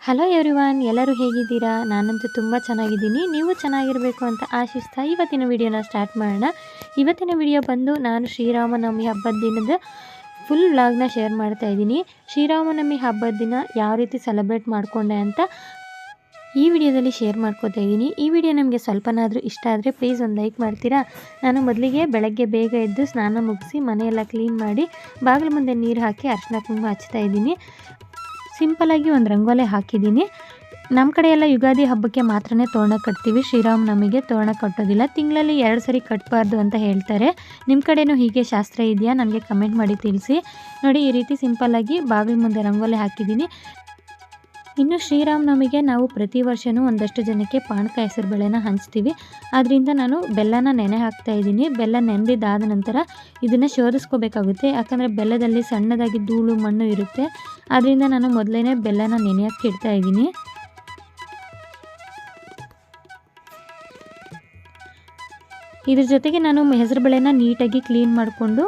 Hello everyone ಎಲ್ಲರೂ ಹೇಗಿದ್ದೀರಾ? ನಾನಂತೂ ತುಂಬ ಚೆನ್ನಾಗಿದ್ದೀನಿ. ನೀವು ಚೆನ್ನಾಗಿರಬೇಕು ಅಂತ ಆಶಿಸ್ತಾ ಇವತ್ತಿನ ವಿಡಿಯೋನ ಸ್ಟಾರ್ಟ್ ಮಾಡೋಣ. ಇವತ್ತಿನ ವಿಡಿಯೋ ಬಂದು ನಾನು ಶ್ರೀರಾಮನವಮಿ ಹಬ್ಬದ ದಿನದ ಫುಲ್ ವ್ಲಾಗ್ನ ಶೇರ್ ಮಾಡ್ತಾ ಇದ್ದೀನಿ. ಶ್ರೀರಾಮನವಮಿ ಹಬ್ಬದ ದಿನ ಯಾವ ರೀತಿ ಸೆಲೆಬ್ರೇಟ್ ಮಾಡಿಕೊಂಡೆ ಅಂತ ಈ ವಿಡಿಯೋದಲ್ಲಿ ಶೇರ್ ಮಾಡ್ಕೋತಾ ಇದ್ದೀನಿ. ಈ ವಿಡಿಯೋ ನಿಮಗೆ ಸ್ವಲ್ಪನಾದರೂ ಇಷ್ಟ ಆದರೆ ಪ್ಲೀಸ್ ಒಂದು ಲೈಕ್ ಮಾಡ್ತೀರಾ? ನಾನು ಮೊದಲಿಗೆ ಬೆಳಗ್ಗೆ ಬೇಗ ಎದ್ದು ಸ್ನಾನ ಮುಗಿಸಿ ಮನೆಯೆಲ್ಲ ಕ್ಲೀನ್ ಮಾಡಿ ಬಾಗಿಲು ಮುಂದೆ ನೀರು ಹಾಕಿ ಅರ್ಶಿನ ಕುಂಕುಮ ಹಚ್ತಾ ಇದ್ದೀನಿ. ಸಿಂಪಲಾಗಿ ಒಂದು ರಂಗೋಲೆ ಹಾಕಿದ್ದೀನಿ. ನಮ್ಮ ಕಡೆ ಎಲ್ಲ ಯುಗಾದಿ ಹಬ್ಬಕ್ಕೆ ಮಾತ್ರನೇ ತೋರಣ ಕಟ್ತೀವಿ. ಶ್ರೀರಾಮ್ ನಮಗೆ ತೋರಣ ಕಟ್ಟೋದಿಲ್ಲ. ತಿಂಗಳಲ್ಲಿ ಎರಡು ಸರಿ ಕಟ್ಟಬಾರ್ದು ಅಂತ ಹೇಳ್ತಾರೆ. ನಿಮ್ಮ ಕಡೆನೂ ಹೀಗೆ ಶಾಸ್ತ್ರ ಇದೆಯಾ? ನನಗೆ ಕಮೆಂಟ್ ಮಾಡಿ ತಿಳಿಸಿ. ನೋಡಿ, ಈ ರೀತಿ ಸಿಂಪಲ್ಲಾಗಿ ಬಾಗಿಲು ಮುಂದೆ ರಂಗೋಲೆ ಹಾಕಿದ್ದೀನಿ. ಇನ್ನು ಶ್ರೀರಾಮನವಮಿಗೆ ನಾವು ಪ್ರತಿ ವರ್ಷವೂ ಒಂದಷ್ಟು ಜನಕ್ಕೆ ಪಾನಕ ಹೆಸರು ಬೇಳೆನ ಹಂಚ್ತೀವಿ. ಆದ್ದರಿಂದ ನಾನು ಬೆಲ್ಲನ ನೆನೆ ಹಾಕ್ತಾ ಇದ್ದೀನಿ. ಬೆಲ್ಲ ನೆನೆದಿದ್ದಾದ ನಂತರ ಇದನ್ನು ಶೋಧಿಸ್ಕೋಬೇಕಾಗುತ್ತೆ. ಯಾಕಂದರೆ ಬೆಲ್ಲದಲ್ಲಿ ಸಣ್ಣದಾಗಿ ಧೂಳು, ಮಣ್ಣು ಇರುತ್ತೆ. ಆದ್ದರಿಂದ ನಾನು ಮೊದಲೇ ಬೆಲ್ಲನ ನೆನೆಯೋಕ್ಕೆ ಇಡ್ತಾ ಇದ್ದೀನಿ. ಇದ್ರ ಜೊತೆಗೆ ನಾನು ಹೆಸರುಬೇಳೆನ ನೀಟಾಗಿ ಕ್ಲೀನ್ ಮಾಡಿಕೊಂಡು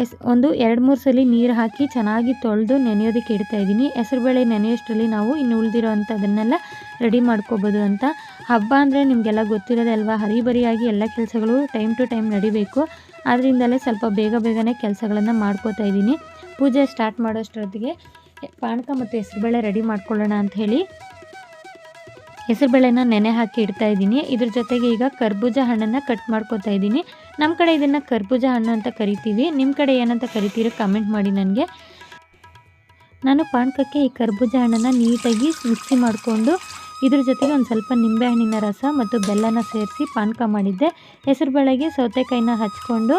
ಹೆಸ್ ಒಂದು, ಎರಡು, ಮೂರು ಸಲ ನೀರು ಹಾಕಿ ಚೆನ್ನಾಗಿ ತೊಳೆದು ನೆನೆಯೋದಕ್ಕೆ ಇಡ್ತಾ ಇದ್ದೀನಿ. ಹೆಸರುಬೇಳೆ ನೆನೆಯೋಷ್ಟರಲ್ಲಿ ನಾವು ಇನ್ನು ಉಳಿದಿರೋ ಅಂಥದ್ದನ್ನೆಲ್ಲ ರೆಡಿ ಮಾಡ್ಕೋಬೋದು ಅಂತ. ಹಬ್ಬ ಅಂದರೆ ನಿಮಗೆಲ್ಲ ಗೊತ್ತಿರೋದಲ್ವಾ ಹರಿಬರಿಯಾಗಿ ಎಲ್ಲ ಕೆಲಸಗಳು ಟೈಮ್ ಟು ಟೈಮ್ ನಡಿಬೇಕು. ಆದ್ದರಿಂದಲೇ ಸ್ವಲ್ಪ ಬೇಗ ಬೇಗನೆ ಕೆಲಸಗಳನ್ನು ಮಾಡ್ಕೋತಾ ಇದ್ದೀನಿ. ಪೂಜೆ ಸ್ಟಾರ್ಟ್ ಮಾಡೋಷ್ಟೊತ್ತಿಗೆ ಪಾನಕ ಮತ್ತು ಹೆಸರುಬೇಳೆ ರೆಡಿ ಮಾಡ್ಕೊಳ್ಳೋಣ ಅಂತ ಹೇಳಿ. ಹೆಸರುಬೇಳೆನ ನೆನೆ ಹಾಕಿ ಇಡ್ತಾ ಇದ್ದೀನಿ. ಇದ್ರ ಜೊತೆಗೆ ಈಗ ಕರ್ಬೂಜ ಹಣ್ಣನ್ನು ಕಟ್ ಮಾಡ್ಕೋತಾ ಇದ್ದೀನಿ. ನಮ್ಮ ಕಡೆ ಇದನ್ನು ಕರ್ಬೂಜ ಹಣ್ಣು ಅಂತ ಕರಿತೀವಿ. ನಿಮ್ಮ ಕಡೆ ಏನಂತ ಕರಿತೀರೋ ಕಮೆಂಟ್ ಮಾಡಿ ನನಗೆ. ನಾನು ಪಾನಕಕ್ಕೆ ಈ ಕರ್ಬೂಜ ಹಣ್ಣನ್ನು ನೀಟಾಗಿ ಮಿಕ್ಸಿ ಮಾಡಿಕೊಂಡು ಇದ್ರ ಜೊತೆಗೆ ಒಂದು ಸ್ವಲ್ಪ ನಿಂಬೆಹಣ್ಣಿನ ರಸ ಮತ್ತು ಬೆಲ್ಲನ ಸೇರಿಸಿ ಪಾನಕ ಮಾಡಿದ್ದೆ. ಹೆಸರುಬೇಳೆಗೆ ಸೌತೆಕಾಯಿನ ಹಚ್ಕೊಂಡು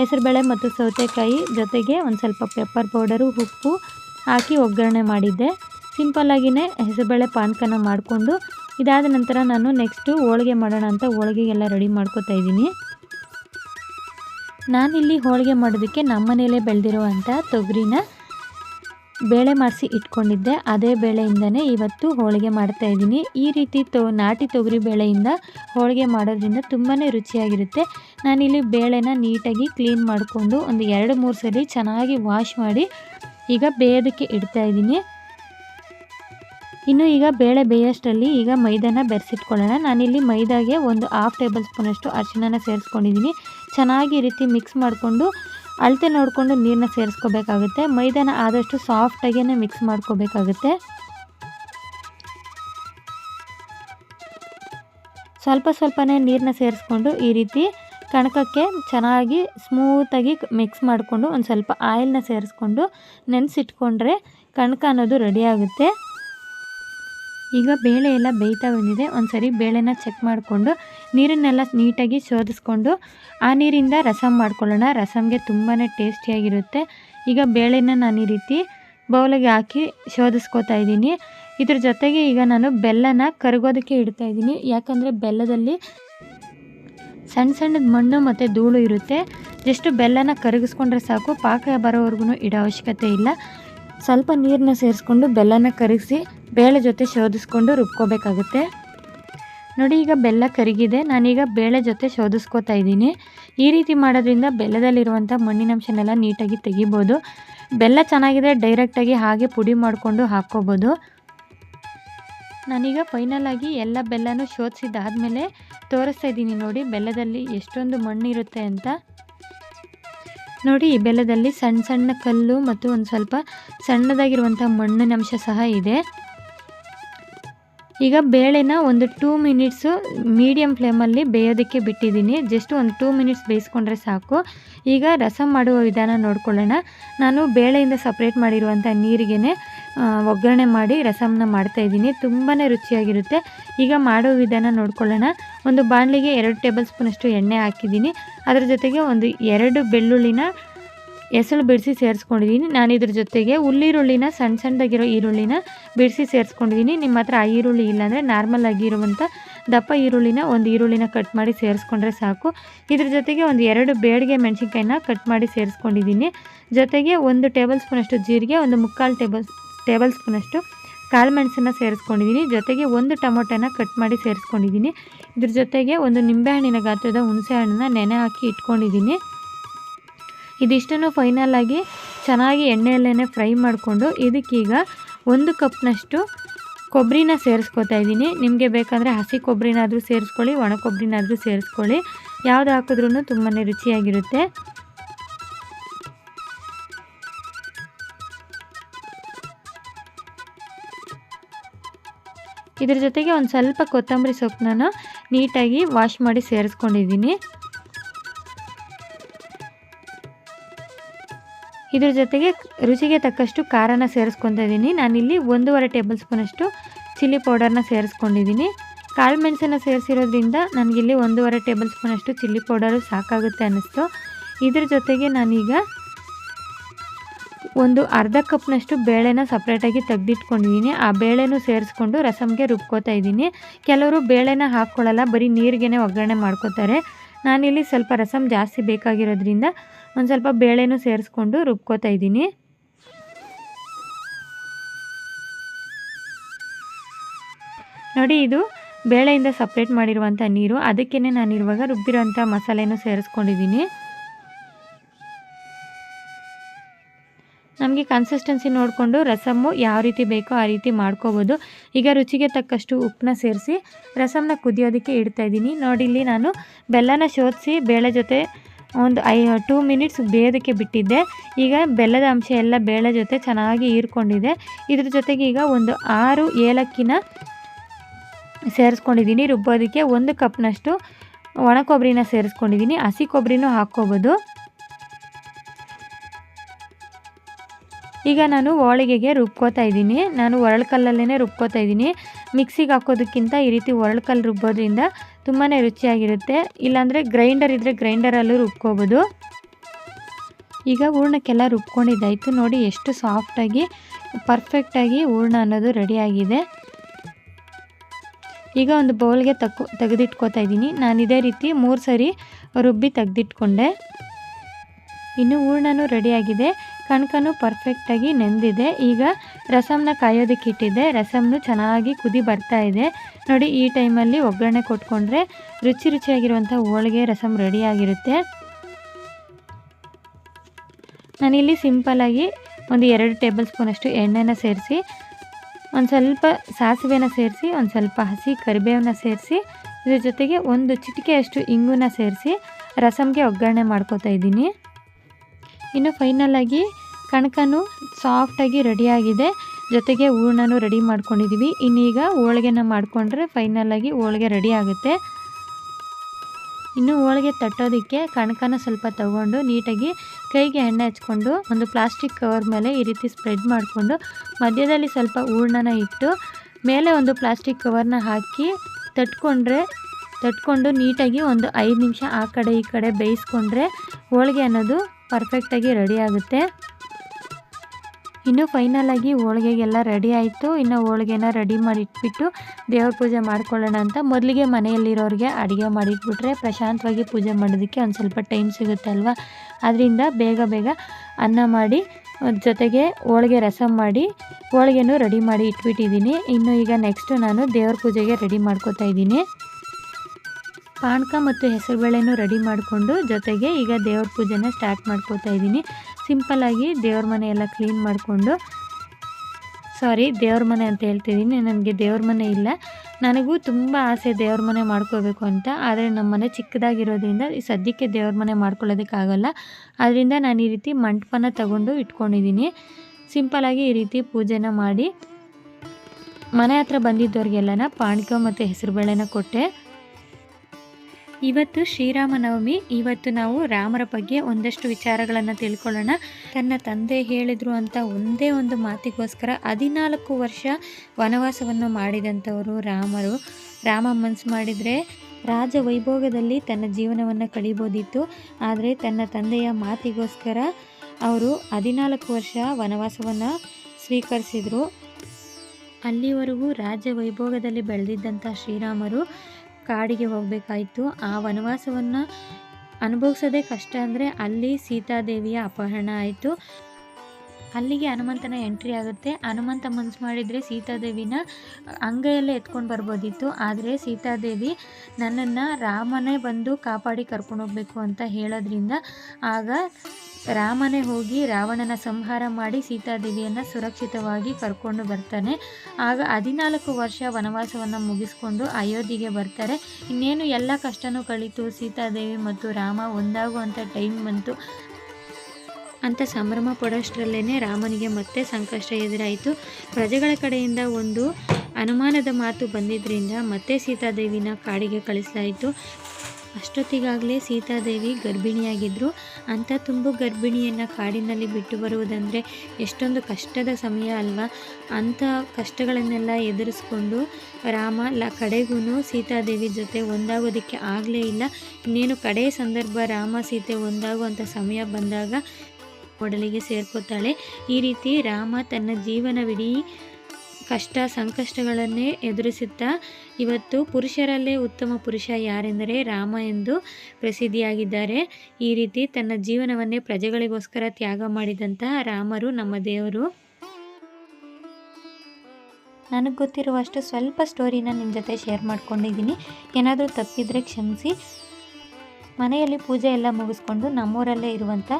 ಹೆಸರುಬೇಳೆ ಮತ್ತು ಸೌತೆಕಾಯಿ ಜೊತೆಗೆ ಒಂದು ಸ್ವಲ್ಪ ಪೆಪ್ಪರ್ ಪೌಡರು ಉಪ್ಪು ಹಾಕಿ ಒಗ್ಗರಣೆ ಮಾಡಿದ್ದೆ. ಸಿಂಪಲ್ಲಾಗಿಯೇ ಹೆಸರುಬೇಳೆ ಪಾನಕನ ಮಾಡಿಕೊಂಡು ಇದಾದ ನಂತರ ನಾನು ನೆಕ್ಸ್ಟು ಹೋಳಿಗೆ ಮಾಡೋಣ ಅಂತ ಹೋಳಿಗೆಗೆಲ್ಲ ರೆಡಿ ಮಾಡ್ಕೋತಾ ಇದ್ದೀನಿ. ನಾನಿಲ್ಲಿ ಹೋಳಿಗೆ ಮಾಡೋದಕ್ಕೆ ನಮ್ಮ ಮನೇಲೇ ಬೆಳೆದಿರುವಂಥ ತೊಗರಿನ ಬೇಳೆ ಮಾಡಿಸಿ ಇಟ್ಕೊಂಡಿದ್ದೆ. ಅದೇ ಬೇಳೆಯಿಂದನೇ ಇವತ್ತು ಹೋಳಿಗೆ ಮಾಡ್ತಾ ಇದ್ದೀನಿ. ಈ ರೀತಿ ತೊ, ನಾಟಿ ತೊಗರಿ ಬೇಳೆಯಿಂದ ಹೋಳಿಗೆ ಮಾಡೋದ್ರಿಂದ ತುಂಬಾ ರುಚಿಯಾಗಿರುತ್ತೆ. ನಾನಿಲ್ಲಿ ಬೇಳೆನ ನೀಟಾಗಿ ಕ್ಲೀನ್ ಮಾಡಿಕೊಂಡು ಒಂದು ಎರಡು ಮೂರು ಸಲ ಚೆನ್ನಾಗಿ ವಾಶ್ ಮಾಡಿ ಈಗ ಬೇಯೋದಕ್ಕೆ ಇಡ್ತಾ ಇದ್ದೀನಿ. ಇನ್ನು ಈಗ ಬೇಳೆ ಬೇಯೋಷ್ಟರಲ್ಲಿ ಈಗ ಮೈದಾನ ಬೆರೆಸಿಟ್ಕೊಳ್ಳೋಣ. ನಾನಿಲ್ಲಿ ಮೈದಾಗೆ ಒಂದು ಹಾಫ್ ಟೇಬಲ್ ಸ್ಪೂನಷ್ಟು ಅರಿಶಿನ ಸೇರಿಸ್ಕೊಂಡಿದ್ದೀನಿ. ಚೆನ್ನಾಗಿ ರೀತಿ ಮಿಕ್ಸ್ ಮಾಡಿಕೊಂಡು ಅಳತೆ ನೋಡಿಕೊಂಡು ನೀರನ್ನ ಸೇರಿಸ್ಕೋಬೇಕಾಗುತ್ತೆ. ಮೈದಾನ ಆದಷ್ಟು ಸಾಫ್ಟಾಗಿಯೇ ಮಿಕ್ಸ್ ಮಾಡ್ಕೋಬೇಕಾಗುತ್ತೆ. ಸ್ವಲ್ಪ ಸ್ವಲ್ಪನೇ ನೀರನ್ನ ಸೇರಿಸ್ಕೊಂಡು ಈ ರೀತಿ ಕಣಕಕ್ಕೆ ಚೆನ್ನಾಗಿ ಸ್ಮೂತಾಗಿ ಮಿಕ್ಸ್ ಮಾಡಿಕೊಂಡು ಒಂದು ಸ್ವಲ್ಪ ಆಯಿಲ್ನ ಸೇರಿಸ್ಕೊಂಡು ನೆನೆಸಿಟ್ಕೊಂಡ್ರೆ ಕಣಕ ಅನ್ನೋದು ರೆಡಿ ಆಗುತ್ತೆ. ಈಗ ಬೇಳೆ ಎಲ್ಲ ಬೇಯ್ತಾ ಬಂದಿದೆ. ಒಂದು ಸರಿ ಬೇಳೆನ ಚೆಕ್ ಮಾಡಿಕೊಂಡು ನೀರನ್ನೆಲ್ಲ ನೀಟಾಗಿ ಶೋಧಿಸ್ಕೊಂಡು ಆ ನೀರಿಂದ ರಸಮ್ ಮಾಡ್ಕೊಳ್ಳೋಣ. ರಸಮ್ಗೆ ತುಂಬಾ ಟೇಸ್ಟಿಯಾಗಿರುತ್ತೆ. ಈಗ ಬೇಳೆನ ನಾನು ಈ ರೀತಿ ಬೌಲಿಗೆ ಹಾಕಿ ಶೋಧಿಸ್ಕೋತಾ ಇದ್ದೀನಿ. ಇದ್ರ ಜೊತೆಗೆ ಈಗ ನಾನು ಬೆಲ್ಲನ ಕರಗೋದಕ್ಕೆ ಇಡ್ತಾ ಇದ್ದೀನಿ. ಯಾಕಂದರೆ ಬೆಲ್ಲದಲ್ಲಿ ಸಣ್ಣ ಸಣ್ಣದ ಮಣ್ಣು ಮತ್ತು ಧೂಳು ಇರುತ್ತೆ. ಜಸ್ಟ್ ಬೆಲ್ಲನ ಕರಗಿಸ್ಕೊಂಡ್ರೆ ಸಾಕು. ಪಾಕ ಬರೋವರೆಗೂ ಇಡೋ ಅವಶ್ಯಕತೆ ಇಲ್ಲ. ಸ್ವಲ್ಪ ನೀರನ್ನ ಸೇರಿಸ್ಕೊಂಡು ಬೆಲ್ಲನ ಕರಗಿಸಿ ಬೇಳೆ ಜೊತೆ ಶೋಧಿಸ್ಕೊಂಡು ರುಬ್ಕೋಬೇಕಾಗುತ್ತೆ. ನೋಡಿ, ಈಗ ಬೆಲ್ಲ ಕರಗಿದೆ. ನಾನೀಗ ಬೇಳೆ ಜೊತೆ ಶೋಧಿಸ್ಕೋತಾ ಇದ್ದೀನಿ. ಈ ರೀತಿ ಮಾಡೋದ್ರಿಂದ ಬೆಲ್ಲದಲ್ಲಿರುವಂಥ ಮಣ್ಣಿನಂಶನೆಲ್ಲ ನೀಟಾಗಿ ತೆಗಿಬೋದು. ಬೆಲ್ಲ ಚೆನ್ನಾಗಿದೆ ಡೈರೆಕ್ಟಾಗಿ ಹಾಗೆ ಪುಡಿ ಮಾಡಿಕೊಂಡು ಹಾಕ್ಕೋಬೋದು. ನಾನೀಗ ಫೈನಲಾಗಿ ಎಲ್ಲ ಬೆಲ್ಲನೂ ಶೋಧಿಸಿದ್ದಾದಮೇಲೆ ತೋರಿಸ್ತಾ ಇದ್ದೀನಿ ನೋಡಿ ಬೆಲ್ಲದಲ್ಲಿ ಎಷ್ಟೊಂದು ಮಣ್ಣಿರುತ್ತೆ ಅಂತ. ನೋಡಿ, ಈ ಬೆಲ್ಲದಲ್ಲಿ ಸಣ್ಣ ಸಣ್ಣ ಕಲ್ಲು ಮತ್ತು ಒಂದು ಸ್ವಲ್ಪ ಸಣ್ಣದಾಗಿರುವಂಥ ಮಣ್ಣಿನ ಅಂಶ ಸಹ ಇದೆ. ಈಗ ಬೇಳೆನ ಒಂದು ಟೂ ಮಿನಿಟ್ಸು ಮೀಡಿಯಮ್ ಫ್ಲೇಮಲ್ಲಿ ಬೇಯೋದಕ್ಕೆ ಬಿಟ್ಟಿದ್ದೀನಿ. ಜಸ್ಟ್ ಒಂದು ಟೂ ಮಿನಿಟ್ಸ್ ಬೇಯಿಸ್ಕೊಂಡ್ರೆ ಸಾಕು. ಈಗ ರಸಂ ಮಾಡುವ ವಿಧಾನ ನೋಡ್ಕೊಳ್ಳೋಣ. ನಾನು ಬೇಳೆಯಿಂದ ಸಪ್ರೇಟ್ ಮಾಡಿರುವಂಥ ನೀರಿಗೆ ಒಗ್ಗರಣೆ ಮಾಡಿ ರಸಮ್ನ ಮಾಡ್ತಾಯಿದ್ದೀನಿ ತುಂಬಾ ರುಚಿಯಾಗಿರುತ್ತೆ. ಈಗ ಮಾಡೋ ವಿಧಾನ ನೋಡ್ಕೊಳ್ಳೋಣ. ಒಂದು ಬಾಣಲಿಗೆ ಎರಡು ಟೇಬಲ್ ಸ್ಪೂನಷ್ಟು ಎಣ್ಣೆ ಹಾಕಿದ್ದೀನಿ. ಅದರ ಜೊತೆಗೆ ಒಂದು ಎರಡು ಬೆಳ್ಳುಳ್ಳಿನ ಹೆಸಳು ಬಿಡಿಸಿ ಸೇರಿಸ್ಕೊಂಡಿದ್ದೀನಿ. ನಾನು ಇದ್ರ ಜೊತೆಗೆ ಹುಲ್ಲಿರುಳ್ಳಿನ ಸಣ್ಣ ಸಣ್ಣದಾಗಿರೋ ಈರುಳ್ಳಿನ ಬಿಡಿಸಿ ಸೇರಿಸ್ಕೊಂಡಿದ್ದೀನಿ. ನಿಮ್ಮ ಹತ್ರ ಆ ಈರುಳ್ಳಿ ಇಲ್ಲಾಂದರೆ ನಾರ್ಮಲ್ ಆಗಿರುವಂಥ ದಪ್ಪ ಈರುಳ್ಳಿನ ಒಂದು ಈರುಳ್ಳಿನ ಕಟ್ ಮಾಡಿ ಸೇರಿಸ್ಕೊಂಡ್ರೆ ಸಾಕು. ಇದ್ರ ಜೊತೆಗೆ ಒಂದು ಎರಡು ಬೇಡಿಗೆ ಮೆಣಸಿನ್ಕಾಯಿನ ಕಟ್ ಮಾಡಿ ಸೇರಿಸ್ಕೊಂಡಿದ್ದೀನಿ. ಜೊತೆಗೆ ಒಂದು ಟೇಬಲ್ ಸ್ಪೂನಷ್ಟು ಜೀರಿಗೆ, ಒಂದು ಮುಕ್ಕಾಲು ಟೇಬಲ್ ಟೇಬಲ್ ಸ್ಪೂನಷ್ಟು ಕಾಳು ಮೆಣಸನ್ನು ಸೇರಿಸ್ಕೊಂಡಿದ್ದೀನಿ ಜೊತೆಗೆ ಒಂದು ಟೊಮೊಟೊನ ಕಟ್ ಮಾಡಿ ಸೇರಿಸ್ಕೊಂಡಿದ್ದೀನಿ ಇದ್ರ ಜೊತೆಗೆ ಒಂದು ನಿಂಬೆಹಣ್ಣಿನ ಗಾತ್ರದ ಹುಣಸೆ ಹಣ್ಣನ್ನ ನೆನೆ ಹಾಕಿ ಇಟ್ಕೊಂಡಿದ್ದೀನಿ ಇದಿಷ್ಟನ್ನು ಫೈನಲಾಗಿ ಚೆನ್ನಾಗಿ ಎಣ್ಣೆಯಲ್ಲೇ ಫ್ರೈ ಮಾಡಿಕೊಂಡು ಇದಕ್ಕೀಗ ಒಂದು ಕಪ್ನಷ್ಟು ಕೊಬ್ಬರಿನ ಸೇರಿಸ್ಕೊತಾ ಇದ್ದೀನಿ ನಿಮಗೆ ಬೇಕಂದರೆ ಹಸಿ ಕೊಬ್ಬರಿನಾದರೂ ಸೇರಿಸ್ಕೊಳ್ಳಿ, ಒಣ ಕೊಬ್ಬರಿನಾದರೂ ಸೇರಿಸ್ಕೊಳ್ಳಿ. ಯಾವುದು ಹಾಕಿದ್ರೂ ತುಂಬಾ ರುಚಿಯಾಗಿರುತ್ತೆ. ಇದ್ರ ಜೊತೆಗೆ ಒಂದು ಸ್ವಲ್ಪ ಕೊತ್ತಂಬರಿ ಸೊಪ್ಪನ್ನ ನೀಟಾಗಿ ವಾಶ್ ಮಾಡಿ ಸೇರಿಸ್ಕೊಂಡಿದ್ದೀನಿ. ಇದ್ರ ಜೊತೆಗೆ ರುಚಿಗೆ ತಕ್ಕಷ್ಟು ಖಾರನ ಸೇರಿಸ್ಕೊತಾ ಇದ್ದೀನಿ ನಾನಿಲ್ಲಿ ಒಂದೂವರೆ ಟೇಬಲ್ ಸ್ಪೂನಷ್ಟು ಚಿಲ್ಲಿ ಪೌಡರ್ನ ಸೇರಿಸ್ಕೊಂಡಿದ್ದೀನಿ ಕಾಳು ಮೆಣಸನ್ನು ಸೇರಿಸಿರೋದ್ರಿಂದ ನನಗಿಲ್ಲಿ ಒಂದೂವರೆ ಟೇಬಲ್ ಸ್ಪೂನಷ್ಟು ಚಿಲ್ಲಿ ಪೌಡರು ಸಾಕಾಗುತ್ತೆ ಅನ್ನಿಸ್ತು. ಇದ್ರ ಜೊತೆಗೆ ನಾನೀಗ ಒಂದು ಅರ್ಧ ಕಪ್ನಷ್ಟು ಬೇಳೆನ ಸಪ್ರೇಟಾಗಿ ತೆಗೆದಿಟ್ಕೊಂಡಿದ್ದೀನಿ ಆ ಬೇಳೆನೂ ಸೇರಿಸ್ಕೊಂಡು ರಸಮ್ಗೆ ರುಬ್ಕೋತಾ ಇದ್ದೀನಿ ಕೆಲವರು ಬೇಳೆನ ಹಾಕ್ಕೊಳ್ಳಲ್ಲ, ಬರೀ ನೀರಿಗೆ ಒಗ್ಗರಣೆ ಮಾಡ್ಕೋತಾರೆ. ನಾನಿಲ್ಲಿ ಸ್ವಲ್ಪ ರಸಮ್ ಜಾಸ್ತಿ ಬೇಕಾಗಿರೋದ್ರಿಂದ ಒಂದು ಸ್ವಲ್ಪ ಬೇಳೆನೂ ಸೇರಿಸ್ಕೊಂಡು ರುಬ್ಕೋತಾ ಇದ್ದೀನಿ ನೋಡಿ ಇದು ಬೇಳೆಯಿಂದ ಸಪ್ರೇಟ್ ಮಾಡಿರುವಂಥ ನೀರು. ಅದಕ್ಕೇ ನಾನು ಇರುವಾಗ ರುಬ್ಬಿರೋಂಥ ಮಸಾಲೆನೂ ಸೇರಿಸ್ಕೊಂಡಿದ್ದೀನಿ ನಮಗೆ ಕನ್ಸಿಸ್ಟೆನ್ಸಿ ನೋಡಿಕೊಂಡು ರಸಮ್ಮು ಯಾವ ರೀತಿ ಬೇಕೋ ಆ ರೀತಿ ಮಾಡ್ಕೋಬೋದು. ಈಗ ರುಚಿಗೆ ತಕ್ಕಷ್ಟು ಉಪ್ಪನ್ನ ಸೇರಿಸಿ ರಸಮ್ನ ಕುದಿಯೋದಕ್ಕೆ ಇಡ್ತಾ ಇದ್ದೀನಿ. ನೋಡಿ, ಇಲ್ಲಿ ನಾನು ಬೆಲ್ಲನ ಶೋಧಿಸಿ ಬೇಳೆ ಜೊತೆ ಒಂದು ಐ, ಟೂ ಮಿನಿಟ್ಸ್ ಬೇಯೋದಕ್ಕೆ ಬಿಟ್ಟಿದ್ದೆ. ಈಗ ಬೆಲ್ಲದ ಅಂಶ ಎಲ್ಲ ಬೇಳೆ ಜೊತೆ ಚೆನ್ನಾಗಿ ಹೀರ್ಕೊಂಡಿದೆ. ಇದ್ರ ಜೊತೆಗೆ ಈಗ ಒಂದು ಆರು ಏಲಕ್ಕಿನ ಸೇರಿಸ್ಕೊಂಡಿದ್ದೀನಿ. ರುಬ್ಬೋದಕ್ಕೆ ಒಂದು ಕಪ್ನಷ್ಟು ಒಣ ಕೊಬ್ಬರಿನ ಸೇರಿಸ್ಕೊಂಡಿದ್ದೀನಿ. ಹಸಿ ಕೊಬ್ಬರಿನೂ ಹಾಕ್ಕೋಬೋದು. ಈಗ ನಾನು ಹೋಳಿಗೆಗೆ ರುಬ್ಕೋತಾ ಇದ್ದೀನಿ. ನಾನು ಒರಳ್ಕಲ್ಲಲ್ಲೇ ರುಬ್ಕೋತಾ ಇದ್ದೀನಿ. ಮಿಕ್ಸಿಗೆ ಹಾಕೋದಕ್ಕಿಂತ ಈ ರೀತಿ ಒರಳ್ಕಲ್ಲು ರುಬ್ಬೋದ್ರಿಂದ ತುಂಬಾ ರುಚಿಯಾಗಿರುತ್ತೆ. ಇಲ್ಲಾಂದರೆ ಗ್ರೈಂಡರ್ ಇದ್ದರೆ ಗ್ರೈಂಡರಲ್ಲೂ ರುಬ್ಕೋಬೋದು. ಈಗ ಹೂರ್ಣಕ್ಕೆಲ್ಲ ರುಬ್ಕೊಂಡಿದ್ದಾಯಿತು. ನೋಡಿ ಎಷ್ಟು ಸಾಫ್ಟಾಗಿ, ಪರ್ಫೆಕ್ಟಾಗಿ ಹೂರ್ಣ ಅನ್ನೋದು ರೆಡಿಯಾಗಿದೆ. ಈಗ ಒಂದು ಬೌಲ್ಗೆ ತಕ್ಕೊ, ತೆಗೆದಿಟ್ಕೋತಾ ಇದ್ದೀನಿ. ನಾನು ಇದೇ ರೀತಿ ಮೂರು ಸರಿ ರುಬ್ಬಿ ತೆಗೆದಿಟ್ಕೊಂಡೆ. ಇನ್ನು ಹೂರ್ಣನೂ ರೆಡಿಯಾಗಿದೆ. ಕಣಕನೂ ಪರ್ಫೆಕ್ಟಾಗಿ ನೆಂದಿದೆ. ಈಗ ರಸಮ್ನ ಕಾಯೋದಕ್ಕೆ ಇಟ್ಟಿದ್ದೆ ರಸಮ್ನು ಚೆನ್ನಾಗಿ ಕುದಿ ಬರ್ತಾ ಇದೆ. ನೋಡಿ, ಈ ಟೈಮಲ್ಲಿ ಒಗ್ಗರಣೆ ಕೊಟ್ಕೊಂಡ್ರೆ ರುಚಿ ರುಚಿಯಾಗಿರುವಂಥ ಹೋಳಿಗೆ ರಸಮ್ ರೆಡಿಯಾಗಿರುತ್ತೆ. ನಾನಿಲ್ಲಿ ಸಿಂಪಲಾಗಿ ಒಂದು ಎರಡು ಟೇಬಲ್ ಸ್ಪೂನಷ್ಟು ಎಣ್ಣೆನ ಸೇರಿಸಿ, ಒಂದು ಸ್ವಲ್ಪ ಸಾಸಿವೆನ ಸೇರಿಸಿ, ಒಂದು ಸ್ವಲ್ಪ ಹಸಿ ಕರಿಬೇವನ್ನ ಸೇರಿಸಿ, ಇದ್ರ ಜೊತೆಗೆ ಒಂದು ಚಿಟಿಕೆಯಷ್ಟು ಇಂಗುನ ಸೇರಿಸಿ ರಸಮ್ಗೆ ಒಗ್ಗರಣೆ ಮಾಡ್ಕೋತಾ ಇದ್ದೀನಿ. ಇನ್ನು ಫೈನಲಾಗಿ ಕಣಕನೂ ಸಾಫ್ಟಾಗಿ ರೆಡಿಯಾಗಿದೆ ಜೊತೆಗೆ ಹೂರ್ಣನೂ ರೆಡಿ ಮಾಡ್ಕೊಂಡಿದ್ದೀವಿ ಇನ್ನೀಗ ಹೋಳಿಗೆನ ಮಾಡಿಕೊಂಡ್ರೆ ಫೈನಲಾಗಿ ಹೋಳಿಗೆ ರೆಡಿ ಆಗುತ್ತೆ. ಇನ್ನು ಹೋಳಿಗೆ ತಟ್ಟೋದಕ್ಕೆ ಕಣಕನ ಸ್ವಲ್ಪ ತಗೊಂಡು ನೀಟಾಗಿ ಕೈಗೆ ಎಣ್ಣೆ ಹಚ್ಕೊಂಡು ಒಂದು ಪ್ಲಾಸ್ಟಿಕ್ ಕವರ್ ಮೇಲೆ ಈ ರೀತಿ ಸ್ಪ್ರೆಡ್ ಮಾಡಿಕೊಂಡು ಮಧ್ಯದಲ್ಲಿ ಸ್ವಲ್ಪ ಹೂರ್ಣನ ಇಟ್ಟು ಮೇಲೆ ಒಂದು ಪ್ಲಾಸ್ಟಿಕ್ ಕವರ್ನ ಹಾಕಿ ತಟ್ಕೊಂಡ್ರೆ ತಟ್ಕೊಂಡು ನೀಟಾಗಿ ಒಂದು ಐದು ನಿಮಿಷ ಆ ಕಡೆ ಈ ಕಡೆ ಬೇಯಿಸ್ಕೊಂಡ್ರೆ ಹೋಳಿಗೆ ಅನ್ನೋದು ಪರ್ಫೆಕ್ಟಾಗಿ ರೆಡಿ ಆಗುತ್ತೆ. ಇನ್ನು ಫೈನಲಾಗಿ ಹೋಳಿಗೆಗೆಲ್ಲ ರೆಡಿ ಆಯಿತು. ಇನ್ನು ಹೋಳಿಗೆನ ರೆಡಿ ಮಾಡಿ ಇಟ್ಬಿಟ್ಟು ದೇವ್ರ ಪೂಜೆ ಮಾಡ್ಕೊಳ್ಳೋಣ ಅಂತ ಮೊದಲಿಗೆ ಮನೆಯಲ್ಲಿರೋರಿಗೆ ಅಡುಗೆ ಮಾಡಿಟ್ಬಿಟ್ರೆ ಪ್ರಶಾಂತವಾಗಿ ಪೂಜೆ ಮಾಡೋದಕ್ಕೆ ಒಂದು ಸ್ವಲ್ಪ ಟೈಮ್ ಸಿಗುತ್ತೆ ಅಲ್ವಾ? ಅದರಿಂದ ಬೇಗ ಬೇಗ ಅನ್ನ ಮಾಡಿ ಜೊತೆಗೆ ಹೋಳಿಗೆ ರಸಂ ಮಾಡಿ ಹೋಳಿಗೆನೂ ರೆಡಿ ಮಾಡಿ ಇಟ್ಬಿಟ್ಟಿದ್ದೀನಿ. ಇನ್ನು ಈಗ ನೆಕ್ಸ್ಟು ನಾನು ದೇವ್ರ ಪೂಜೆಗೆ ರೆಡಿ ಮಾಡ್ಕೋತಾ ಇದ್ದೀನಿ. ಪಾನಕ ಮತ್ತು ಹೆಸರುಬೇಳೆನೂ ರೆಡಿ ಮಾಡಿಕೊಂಡು ಜೊತೆಗೆ ಈಗ ದೇವ್ರ ಪೂಜೆನ ಸ್ಟಾರ್ಟ್ ಮಾಡ್ಕೋತಾ ಇದ್ದೀನಿ. ಸಿಂಪಲ್ಲಾಗಿ ದೇವ್ರ ಮನೆ ಎಲ್ಲ ಕ್ಲೀನ್ ಮಾಡಿಕೊಂಡು, ಸಾರಿ, ದೇವ್ರ ಮನೆ ಅಂತ ಹೇಳ್ತಿದ್ದೀನಿ. ನನಗೆ ದೇವ್ರ ಮನೆ ಇಲ್ಲ. ನನಗೂ ತುಂಬ ಆಸೆ ದೇವ್ರ ಮನೆ ಮಾಡ್ಕೋಬೇಕು ಅಂತ. ಆದರೆ ನಮ್ಮ ಮನೆ ಚಿಕ್ಕದಾಗಿರೋದ್ರಿಂದ ಈ ಸದ್ಯಕ್ಕೆ ದೇವ್ರ ಮನೆ ಮಾಡ್ಕೊಳ್ಳೋದಕ್ಕಾಗಲ್ಲ. ಅದರಿಂದ ನಾನು ಈ ರೀತಿ ಮಂಟಪನ ತಗೊಂಡು ಇಟ್ಕೊಂಡಿದ್ದೀನಿ. ಸಿಂಪಲಾಗಿ ಈ ರೀತಿ ಪೂಜೆನ ಮಾಡಿ, ಮನೆ ಹತ್ರ ಬಂದಿದ್ದವ್ರಿಗೆಲ್ಲನ ಪಾಣಿಕ ಮತ್ತು ಹೆಸರುಬೇಳೆನ ಕೊಟ್ಟೆ. ಇವತ್ತು ಶ್ರೀರಾಮನವಮಿ. ಇವತ್ತು ನಾವು ರಾಮರ ಬಗ್ಗೆ ಒಂದಷ್ಟು ವಿಚಾರಗಳನ್ನು ತಿಳ್ಕೊಳ್ಳೋಣ. ತನ್ನ ತಂದೆ ಹೇಳಿದರು ಅಂತ ಒಂದೇ ಒಂದು ಮಾತಿಗೋಸ್ಕರ ಹದಿನಾಲ್ಕು ವರ್ಷ ವನವಾಸವನ್ನು ಮಾಡಿದಂಥವರು ರಾಮರು. ರಾಮ ಮನ್ಸು ಮಾಡಿದರೆ ರಾಜ ವೈಭೋಗದಲ್ಲಿ ತನ್ನ ಜೀವನವನ್ನು ಕಳಿಬೋದಿತ್ತು. ಆದರೆ ತನ್ನ ತಂದೆಯ ಮಾತಿಗೋಸ್ಕರ ಅವರು ಹದಿನಾಲ್ಕು ವರ್ಷ ವನವಾಸವನ್ನು ಸ್ವೀಕರಿಸಿದರು. ಅಲ್ಲಿವರೆಗೂ ರಾಜ್ಯ ವೈಭೋಗದಲ್ಲಿ ಬೆಳೆದಿದ್ದಂಥ ಶ್ರೀರಾಮರು ಕಾಡಿಗೆ ಹೋಗಬೇಕಾಯಿತು. ಆ ವನವಾಸವನ್ನು ಅನುಭವಿಸೋದೇ ಕಷ್ಟ ಅಂದರೆ ಅಲ್ಲಿ ಸೀತಾದೇವಿಯ ಅಪಹರಣ ಆಯಿತು. ಅಲ್ಲಿಗೆ ಹನುಮಂತನ ಎಂಟ್ರಿ ಆಗುತ್ತೆ. ಹನುಮಂತ ಮನ್ಸು ಮಾಡಿದರೆ ಸೀತಾದೇವಿನ ಅಂಗೈಯಲ್ಲೇ ಎತ್ಕೊಂಡು ಬರ್ಬೋದಿತ್ತು. ಆದರೆ ಸೀತಾದೇವಿ ನನ್ನನ್ನು ರಾಮನೇ ಬಂದು ಕಾಪಾಡಿ ಕರ್ಕೊಂಡು ಹೋಗಬೇಕು ಅಂತ ಹೇಳೋದ್ರಿಂದ ಆಗ ರಾಮನೇ ಹೋಗಿ ರಾವಣನ ಸಂಹಾರ ಮಾಡಿ ಸೀತಾದೇವಿಯನ್ನು ಸುರಕ್ಷಿತವಾಗಿ ಕರ್ಕೊಂಡು ಬರ್ತಾನೆ. ಆಗ ಹದಿನಾಲ್ಕು ವರ್ಷ ವನವಾಸವನ್ನು ಮುಗಿಸ್ಕೊಂಡು ಅಯೋಧ್ಯೆಗೆ ಬರ್ತಾರೆ. ಇನ್ನೇನು ಎಲ್ಲ ಕಷ್ಟನೂ ಕಳೀತು. ಸೀತಾದೇವಿ ಮತ್ತು ರಾಮ ಒಂದಾಗುವಂಥ ಟೈಮ್ ಬಂತು. ಅಂತ ಸಂಭ್ರಮ ಪಡೋಷ್ಟರಲ್ಲೇ ರಾಮನಿಗೆ ಮತ್ತೆ ಸಂಕಷ್ಟ ಎದುರಾಯಿತು. ಪ್ರಜೆಗಳ ಕಡೆಯಿಂದ ಒಂದು ಅನುಮಾನದ ಮಾತು ಬಂದಿದ್ದರಿಂದ ಮತ್ತೆ ಸೀತಾದೇವಿನ ಕಾಡಿಗೆ ಕಳಿಸಲಾಯಿತು. ಅಷ್ಟೊತ್ತಿಗಾಗಲೇ ಸೀತಾದೇವಿ ಗರ್ಭಿಣಿಯಾಗಿದ್ದರು ಅಂಥ ತುಂಬು ಗರ್ಭಿಣಿಯನ್ನು ಕಾಡಿನಲ್ಲಿ ಬಿಟ್ಟು ಬರುವುದಂದರೆ ಎಷ್ಟೊಂದು ಕಷ್ಟದ ಸಮಯ ಅಲ್ವಾ? ಅಂಥ ಕಷ್ಟಗಳನ್ನೆಲ್ಲ ಎದುರಿಸ್ಕೊಂಡು ರಾಮ, ಲ ಕಡೆಗೂ ಸೀತಾದೇವಿ ಜೊತೆ ಒಂದಾಗೋದಕ್ಕೆ ಆಗಲೇ ಇಲ್ಲ. ಇನ್ನೇನು ಕಡೆ ಸಂದರ್ಭ ರಾಮ ಸೀತೆ ಒಂದಾಗುವಂಥ ಸಮಯ ಬಂದಾಗ ಒಡಲಿಗೆ ಸೇರ್ಕೋತಾಳೆ. ಈ ರೀತಿ ರಾಮ ತನ್ನ ಜೀವನವಿಡೀ ಕಷ್ಟ ಸಂಕಷ್ಟಗಳನ್ನೇ ಎದುರಿಸುತ್ತಾ ಇವತ್ತು ಪುರುಷರಲ್ಲೇ ಉತ್ತಮ ಪುರುಷ ಯಾರೆಂದರೆ ರಾಮ ಎಂದು ಪ್ರಸಿದ್ಧಿಯಾಗಿದ್ದಾರೆ. ಈ ರೀತಿ ತನ್ನ ಜೀವನವನ್ನೇ ಪ್ರಜೆಗಳಿಗೋಸ್ಕರ ತ್ಯಾಗ ಮಾಡಿದಂತಹ ರಾಮರು ನಮ್ಮ ದೇವರು. ನನಗೆ ಗೊತ್ತಿರುವಷ್ಟು ಸ್ವಲ್ಪ ಸ್ಟೋರಿನ ನಿಮ್ಮ ಜೊತೆ ಶೇರ್ ಮಾಡ್ಕೊಂಡಿದ್ದೀನಿ. ಏನಾದರೂ ತಪ್ಪಿದರೆ ಕ್ಷಮಿಸಿ. ಮನೆಯಲ್ಲಿ ಪೂಜೆ ಎಲ್ಲ ಮುಗಿಸ್ಕೊಂಡು ನಮ್ಮೂರಲ್ಲೇ ಇರುವಂಥ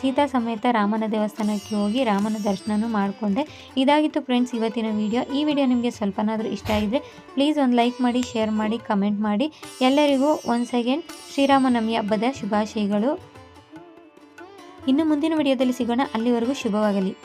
ಸೀತಾ ಸಮೇತ ರಾಮನ ದೇವಸ್ಥಾನಕ್ಕೆ ಹೋಗಿ ರಾಮನ ದರ್ಶನನೂ ಮಾಡಿಕೊಂಡೆ. ಇದಾಗಿತ್ತು ಫ್ರೆಂಡ್ಸ್ ಇವತ್ತಿನ ವಿಡಿಯೋ ಈ ವಿಡಿಯೋ ನಿಮಗೆ ಸ್ವಲ್ಪನಾದರೂ ಇಷ್ಟ ಆಗಿದ್ರೆ ಪ್ಲೀಸ್ ಒಂದು ಲೈಕ್ ಮಾಡಿ ಶೇರ್ ಮಾಡಿ ಕಮೆಂಟ್ ಮಾಡಿ. ಎಲ್ಲರಿಗೂ ಒನ್ಸ್ ಸೆಕೆಂಡ್ ಶ್ರೀರಾಮನವಮಿ ಹಬ್ಬದ ಶುಭಾಶಯಗಳು. ಇನ್ನು ಮುಂದಿನ ವಿಡಿಯೋದಲ್ಲಿ ಸಿಗೋಣ. ಅಲ್ಲಿವರೆಗೂ ಶುಭವಾಗಲಿ.